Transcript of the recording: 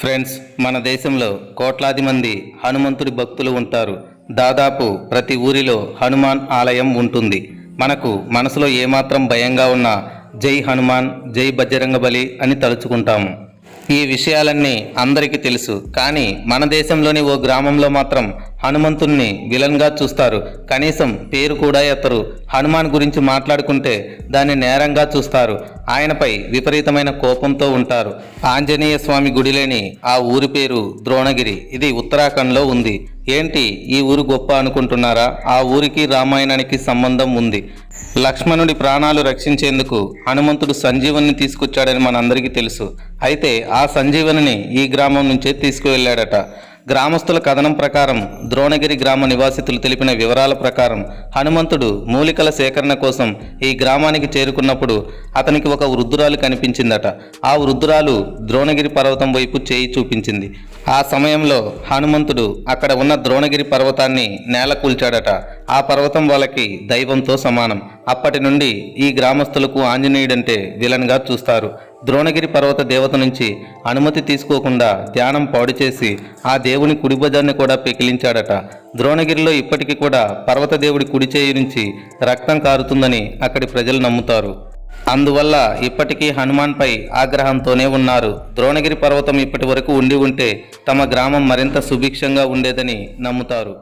Friends మన దేశంలో కోట్లాది మంది హనుమంతుడి భక్తులు ఉంటారు. దాదాపు ప్రతి ఊరిలో హనుమాన్ ఆలయం ఉంటుంది. మనకు మనసులో ఏమాత్రం భయంగా ఉన్నా జై హనుమాన్ జై బజరంగబలి అని తలుచుకుంటాము. ఈ విషయాలన్నీ అందరికీ తెలుసు. కానీ మన దేశంలోని ఓ గ్రామంలో మాత్రం హనుమంతుణ్ణి విలన్గా చూస్తారు. కనీసం పేరు కూడా ఎత్తరు. హనుమాన్ గురించి మాట్లాడుకుంటే దాన్ని నేరంగా చూస్తారు. ఆయనపై విపరీతమైన కోపంతో ఉంటారు. ఆంజనేయ స్వామి గుడి లేని ఆ ఊరి పేరు ద్రోణగిరి. ఇది ఉత్తరాఖండ్లో ఉంది. ఏంటి ఈ ఊరు గొప్ప అనుకుంటున్నారా? ఆ ఊరికి రామాయణానికి సంబంధం ఉంది. లక్ష్మణుడి ప్రాణాలు రక్షించేందుకు హనుమంతుడు సంజీవని తీసుకొచ్చాడని మనందరికీ తెలుసు. అయితే ఆ సంజీవనిని ఈ గ్రామం నుంచే తీసుకువెళ్ళాడట. గ్రామస్తుల కథనం ప్రకారం ద్రోణగిరి గ్రామ నివాసితులు తెలిపిన వివరాల ప్రకారం హనుమంతుడు మూలికల సేకరణ కోసం ఈ గ్రామానికి చేరుకున్నప్పుడు అతనికి ఒక వృద్ధురాలు కనిపించిందట. ఆ వృద్ధురాలు ద్రోణగిరి పర్వతం వైపు చేయి చూపించింది. ఆ సమయంలో హనుమంతుడు అక్కడ ఉన్న ద్రోణగిరి పర్వతాన్ని నేల కూల్చాడట. ఆ పర్వతం వాళ్ళకి దైవంతో సమానం. అప్పటి నుండి ఈ గ్రామస్తులకు ఆంజనేయుడంటే విలన్గా చూస్తారు. ద్రోణగిరి పర్వత దేవత నుంచి అనుమతి తీసుకోకుండా ధ్యానం పాడు చేసి ఆ దేవుని కుడిభుజాన్ని కూడా పెకిలించాడట. ద్రోణగిరిలో ఇప్పటికీ కూడా పర్వత దేవుడి కుడి చేయి నుంచి రక్తం కారుతుందని అక్కడి ప్రజలు నమ్ముతారు. అందువల్ల ఇప్పటికీ హనుమాన్పై ఆగ్రహంతోనే ఉన్నారు. ద్రోణగిరి పర్వతం ఇప్పటి వరకు ఉండి ఉంటే తమ గ్రామం మరింత సుభిక్షంగా ఉండేదని నమ్ముతారు.